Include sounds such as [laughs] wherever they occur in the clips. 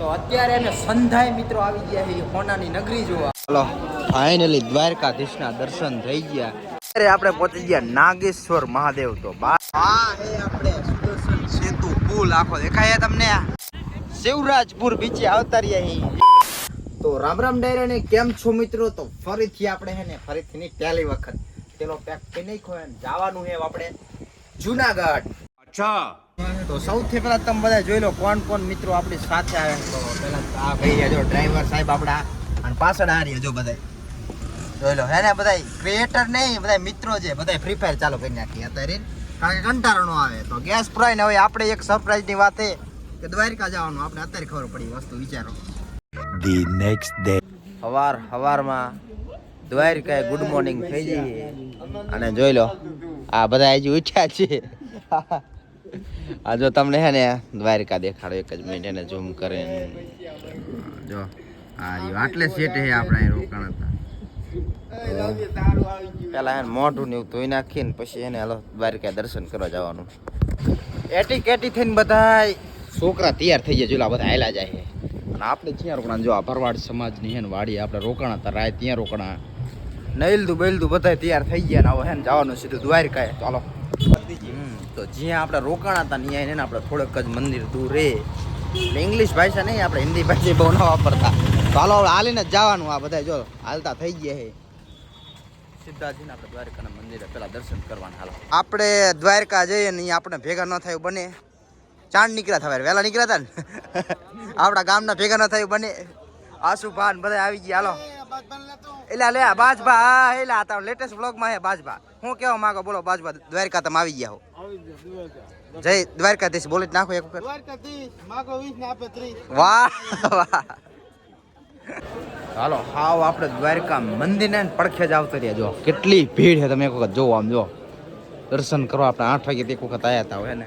તો અત્યારે અમે સંધાય મિત્રો આવી ગયા છે હોનાની નગરી જોવા. ચલો ફાઇનલી દ્વારકાધીશના દર્શન થઈ ગયા. અત્યારે આપણે પહોંચી ગયા નાગેશ્વર મહાદેવ તો બા આ હે આપણે સુદર્શન સેતુ પુલ આખો દેખાય તમને? શિવરાજપુર બીચે આવતા રહ્યા તો રામ રામ ડાયરા ને કેમ છો મિત્રો? તો ફરીથી આપણે હે ને ફરીથી ની પહેલી વખત. પેલો પેક કે નહીં ખોય જવાનું હે આપણે જુનાગઢ. અચ્છા. તો સૌથી પહેલા તમે બધા જોઈ લો કોણ કોણ મિત્રો આપણી સાથે આવે તો પહેલા આ ભાઈ જો ડ્રાઈવર સાહેબ આપણા. અને પાછળ આ રહ્યા જો બધા જોઈ લો હે ને બધા ક્રિએટર નહીં બધા મિત્રો છે. બધા ફ્રી ફાયર ચાલુ કરી નાખી અત્યારે. કારણ કે કંટાળો નો આવે. તો ગેસ પુરાઈને હવે આપણે એક સરપ્રાઈઝની વાત છે કે દ્વારકા જવાનું. આપણે અત્યારે ખબર પડી વસ્તુ વિચારો. ધી નેક્સ્ટ ડે હવાર હવારમાં દ્વારકાએ ગુડ મોર્નિંગ થઈ જઈએ. અને જોઈ લો આ બધા હજી ઉઠ્યા છે. [laughs] આ જો તમને હે ને દ્વારિકા દેખાડો, એક જ મિનિટ એને ઝૂમ કરે જો રહ્યું. આટલે સેટ હે આપણે રોકાણ હતા પેલા એને મોઢું ને એવું ધોઈ નાખીને પછી એને હાલો દ્વારિકા દર્શન કરવા જવાનું. એટી કેટી થઈને બધા છોકરા તૈયાર થઈ જાય જોલા બધા આયલા જાય અને આપણે ત્યાં રોકાણા? જો આ ભરવાડ સમાજની હે ને વાડી, આપણે રોકાણા હતા રાય ત્યાં રોકણા. નૈલદું બૈલદું બધા તૈયાર થઈ ગયા ને હવે હે ને જવાનું સીધું દ્વારકાએ. ચાલો તો જ્યાં આપણે રોકાણા હતા ત્યાં એને આપણે થોડેક જ મંદિર દૂર રે એટલે ઇંગ્લિશ ભાષા નહીં, આપણે હિન્દી ભાષા બહુ ન વાપરતા. હાલો, હવે હાલીને જવાનું આ બધા જો, હાલતા થઈ ગયા હે. સીધા જઈને આપણે દ્વારકાના મંદિરે પેલા દર્શન કરવાના, હાલો. આપણે દ્વારકા જઈએ ને આપણે ભેગા ન થયું બને. ચાંદ નીકળ્યા થવા, વહેલા નીકળ્યા હતા ને? [laughs] આપણા ગામના ભેગા ન થાય બને. આસુ, ભાન બધા આવી ગયા, હાલો. એલા લે બાજભા હા એલા તારો લેટેસ્ટ વ્લોગમાં હે બાજભા હું કેવા માંગો બોલો બાજભા દ્વારકા તમે આવી ગયા હો જય દ્વારકાધીશ બોલી જ નાખો એક વખત. વાહ વાહ. હાલો હાવ આપણે દ્વારકા મંદિરને પડખે જ આવતા રહ્યા. જો કેટલી ભીડ છે તમે એક વખત જોવો આમ જો. દર્શન કરવા આપણે આઠ વાગે એક વખત આવ્યા હતા હે ને.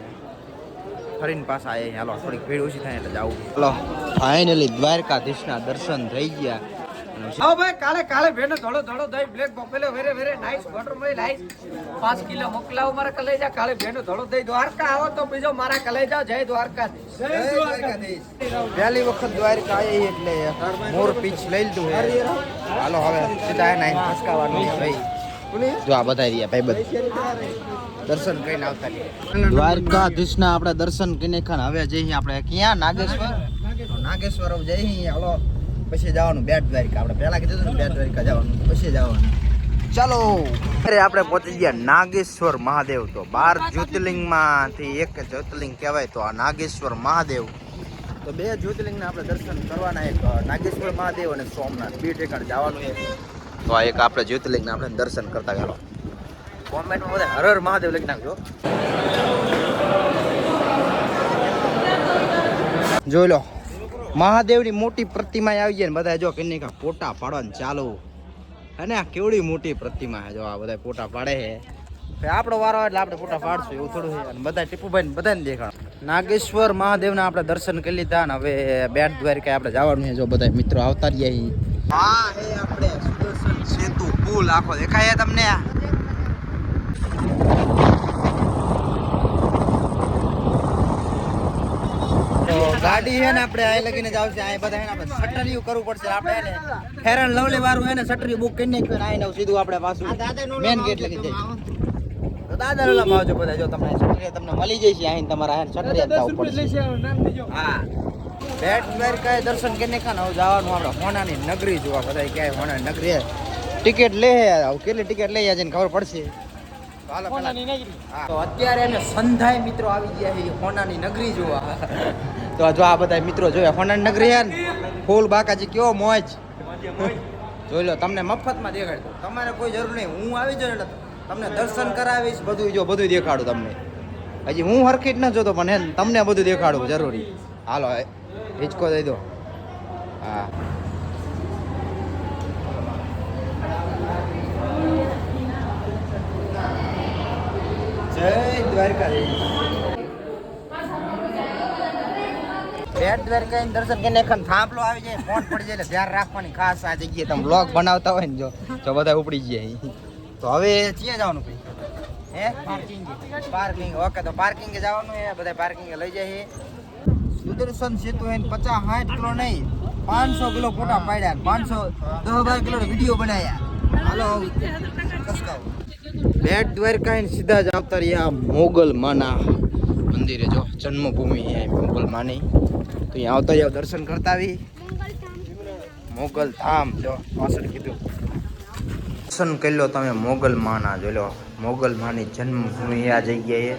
ફરીને પાછા આયા હાલો થોડીક ભીડ ઓછી થાય એટલે જાવું હાલો ફાઇનલી દ્વારકાધીશના દર્શન થઈ ગયા. આવો ભાઈ કાલે કાલે ભેનો ધોળો ધોળો દઈ બ્લેક બફેલો વેરે વેરે નાઈસ વોટર મળી નાઈસ પાંચ કિલો મોકલાવો મારા કલેજા કાલે ભેનો ધોળો દઈ દ્વારકા આવો તો બીજો મારા કલેજા જય દ્વારકા પહેલી વખત દ્વારકા આવી એટલે મોર પીચ લઈ લીધું હે. હાલો હવે સીધા અહીં ફસકાવાનું છે ભાઈ. જો આ બધા રહ્યા ભાઈ બધું. દર્શન કરીને આવતા દ્વારકાધીશના આપણે દર્શન કરીને ખાન હવે જઈએ આપણે ક્યાં? નાગેશ્વર? તો નાગેશ્વર જઈ હાલો. પછી જવાનું, બેટ દ્વારિકા. આપણે પહેલા કીધું ને, બેટ દ્વારિકા જવાનું, પછી જવાનું. ચાલો. અરે આપણે પહોંચી ગયા નાગેશ્વર મહાદેવ તો બાર જ્યોતિર્લિંગમાંથી એક જ્યોતિર્લિંગ કહેવાય તો આ નાગેશ્વર મહાદેવ. તો બે જ્યોતિર્લિંગના આપણે દર્શન કરવાના એક નાગેશ્વર મહાદેવ અને સોમનાથ. બે ઠેકાણ જવાનું છે તો આ એક આપણે જ્યોતિર્લિંગના આપણે દર્શન કરતા ગયેલો કોમેન્ટમાં બધા હર હર મહાદેવ લખી નાખજો. જોઈ લો. મહાદેવની મોટી પ્રતિમા આવી જાય ને બધા જો કે કા ફોટા પાડવાનું ચાલુ. અને આ કેવડી મોટી પ્રતિમા જો આ બધા ફોટા પાડે છે. આપણો વારો એટલે આપણે ફોટા પાડશું, એવું થોડું છે. બધા ટીપુભાઈ ને બધાને દેખાણ નાગેશ્વર મહાદેવના આપણે દર્શન કરી લીધા ને હવે બેટ દ્વારકા આપણે જવાનું છે જો બધા મિત્રો આવતા રહ્યા હા આપણે સુદર્શન સેતુ પુલ આખો દેખાય તમને તો ગાડી છે ને આપણે આ લગીને જ આવશે. આ બધા એના સટરિયું કરવું પડશે. આપણે એને ફેર લવલી વાળું એને શટરી બુક કરી નાખ્યું ને અહીં સીધું આપણે પાછું મેન ગેટ લગી જાય તો દાદા લોલામાં આવજો બધા જો તમને મળી જશે અહીં તમારા અહીં સટરિયા જવું પડશે. હા. બેટ દ્વારકાએ દર્શન કરીને ખાને હવે જવાનું આપણે હોનાની નગરી જોવા. બધા ક્યાંય હોનાની નગરી ટિકિટ લે આવું કેટલી ટિકિટ લઈ જઈને ખબર પડશે. તો અત્યારે અમે સંધાય મિત્રો આવી ગયા છે હોનાની નગરી જોવા. [laughs] તો જો આ બધા મિત્રો જોયા ફોનન નગરી યાર ફૂલ બાકાજી કેવો મોજ. જોઈ લો તમને મફતમાં દેખાડતો. તમારે કોઈ જરૂર નહીં. હું આવી જાઉં એટલે તમને દર્શન કરાવીશ બધું જો બધું દેખાડું તમને. હજી હું હરખીટ ન જોતો પણ હે તમને બધું દેખાડું જરૂરી. હાલો હિંચકો દઈ દો. હા જય દ્વારકાધીશ દ્વારકા દર્શન કરીને એક થાંભલો આવી જાય, ફોન પડી જાય ધ્યાન રાખવાની ખાસ આ જગ્યાએ તમે બ્લોગ બનાવતા હોય ને જો બધા ઉપડી જાય તો હવે ક્યાં જવાનું ભાઈ? હે? પાર્કિંગ પાર્કિંગ ઓકે તો પાર્કિંગ જવાનું હે બધા પાર્કિંગ લઈ જાય સુદર્શન સેતુ હે પચાસ સાઠ કિલો નહીં, પાંચસો કિલો ફોટા પાડ્યા પાંચસો દસ બાર કિલો વીડિયો બનાવ્યા. હાલો બેટ દ્વારકા સીધા જ આવતા રહ્યા મોગલ માના મંદિરે. જો, જન્મભૂમિ હે મોગલ માની. તો અહીંયા આવતા જાવ દર્શન કરતા આવી. મોગલ ધામ, જો, પાછળ કીધું. દર્શન કરી લો તમે મોગલ માના, જોઈ લો. મોગલ માની જન્મભૂમિ આ જગ્યાએ.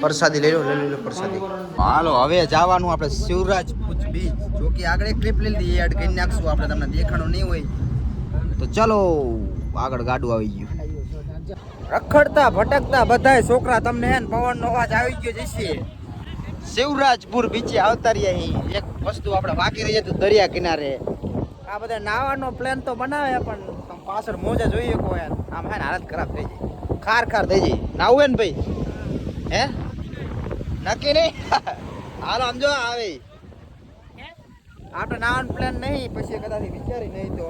પ્રસાદી લઈ લો લઈ લો પ્રસાદી. હાલો, હવે જવાનું આપણે શિવરાજ ભુજ બીચ. જો કે આગળ એક ક્લિપ લઈ લીધી એડ કરી નાખશું. આપણે તમને દેખાણું નહીં હોય. તો ચાલો, આગળ ગાડું આવી ગયું. રખડતા, ભટકતા બધાય છોકરા તમને હે ને પવનનો અવાજ આવી ગયો જશે. શિવરાજપુર બીચે આવતા રહ્યા અહીં. એક વસ્તુ આપણે બાકી રહી જતું દરિયા કિનારે. આ બધા નાવાનો પ્લાન તો બનાવે પણ પાછળ મોજા જોઈએ કો આમ હે હાલત ખરાબ થઈ જાય. ખાર ખાર થઈ જાય. નાવું ને ભાઈ? હે? નક્કી નહીં? [laughs] હાલો સમજો આવે. આપણે નાવાનો પ્લાન નહીં, પછી કદાચ વિચારી નહીં તો.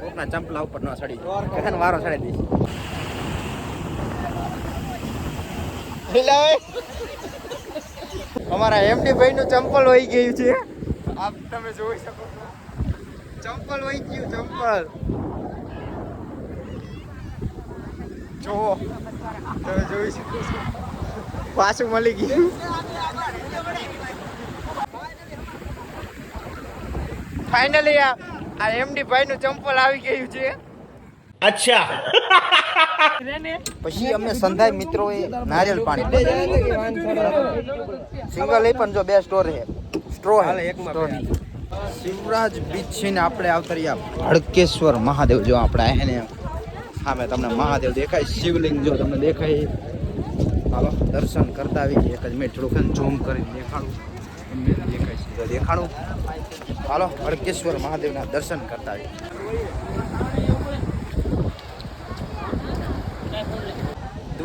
કોકના ચંપલા ઉપર ન જાય વારો ચડી દઈશ. હિલાવે અમારા એમડી ભાઈ નું ચંપલ વહી ગયું છે. આપ તમે જોઈ શકો છો. ચંપલ વહી ગયું, ચંપલ. જો તમે જોઈ શકો છો. પાછું મળી ગયું. ફાઇનલી આ એમડી ભાઈ નું ચંપલ આવી ગયું છે. અચ્છા. પછી અમે સંધાય મિત્રોએ નારિયેલ પાણી સિંગલ એ પણ જો બે સ્ટોર છે. સ્ટ્રો હે શિવરાજ બીચ છે ને આપણે આવતરિયા હડકેશ્વર મહાદેવ જો આપણે એને સામે તમને મહાદેવ દેખાય, શિવલિંગ જો તમને દેખાય. હાલો, દર્શન કરતા આવી એક જ મેં થોડુંક ઝૂમ કરીને દેખાડું. તમને દેખાય દેખાડું. હાલો હડકેશ્વર મહાદેવના દર્શન કરતા આવી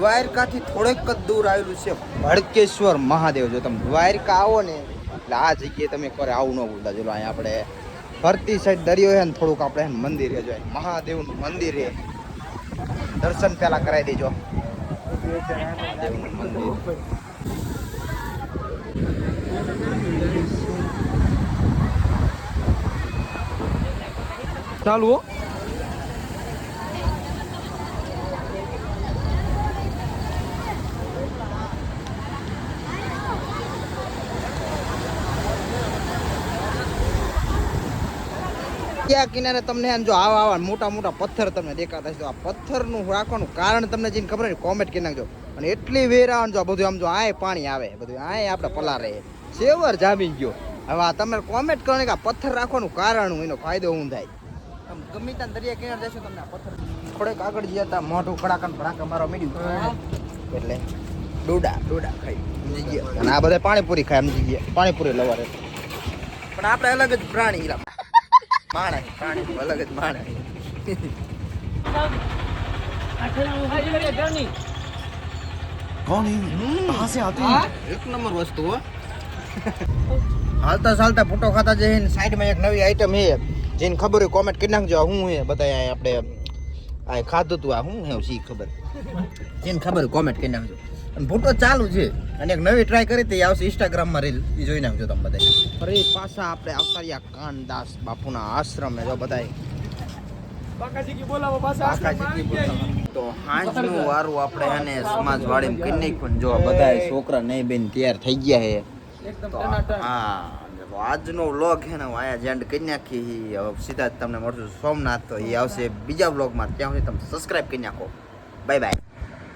દ્વારકાથી થોડેક જ દૂર આવેલું છે ભડકેશ્વર મહાદેવ. જો તમે દ્વારકા આવો ને, એટલે આ જગ્યાએ તમે એકવાર આવું ન બોલતા ચલો અહીંયા આપણે ફરતી સાઈડ દરિયો છે ને, થોડુંક આપણે મંદિર છે. જો મહાદેવનું મંદિર છે. દર્શન પહેલાં કરાવી દેજો. ચાલુ ત્યાં કિનારે તમને જો આવા આવા મોટા મોટા પથ્થર તમને દેખાતા હશે. તો આ પથ્થરનું રાખવાનું કારણ તમને જેને ખબર હોય કોમેન્ટ કરી નાખજો. અને એટલી વેરા જો બધું આમ જો આય પાણી આવે, બધું આય આપણે પલા રહે. સેવર જામી ગયો. હવે આ તમે કોમેન્ટ કરો ને કે આ પથ્થર રાખવાનું કારણ એનો ફાયદો હું થાય? આમ ગમે ત્યાં દરિયા કિનારે જશો તમને આ પથ્થર થોડેક આગળ ગયા હતા મોઢું કડાકન ભડાકા મારો મળ્યું એટલે ડોડા ડોડા ખાઈ ગયા. અને આ બધા પાણીપુરી ખાય, સમજી ગયા. પાણીપુરી લવારે. પણ આપણે અલગ જ પ્રાણી પ્રાણી અલગ જ માણસ. એક નંબર વસ્તુ હો. હાલતા ચાલતા ફોટો ખાતા જઈને સાઈડમાં એક નવી આઈટમ છે. જેને ખબર હોય કોમેન્ટ કરી નાખજો. હું શું છે બધા આપણે આ ખાધું તું. આ શું છે? શી ખબર? જેને ખબર હોય કોમેન્ટ કરી નાખજો. અને ફોટો ચાલુ છે. અને એક નવી ટ્રાય કરી હતી આવશે ઇન્સ્ટાગ્રામમાં રીલ એ જોઈ નાખજો તમે બધા ફરી પાછા આપણે આવતા રહ્યા કાનદાસ બાપુના આશ્રમે જો બધા તો હાંજનું વારું આપણે એને સમાજ વાળી કરી નાખ્યું જો બધા છોકરા નહીં બેન તૈયાર થઈ ગયા છે. તો હા આજનો વ્લોગ છે ને હું અહીંયા જેન્ડ કરી નાખી હવે સીધા જ તમને મળશું. સોમનાથ તો એ આવશે બીજા વ્લોગમાં ત્યાં સુધી તમે સબસ્ક્રાઈબ કરી નાખો. Bye bye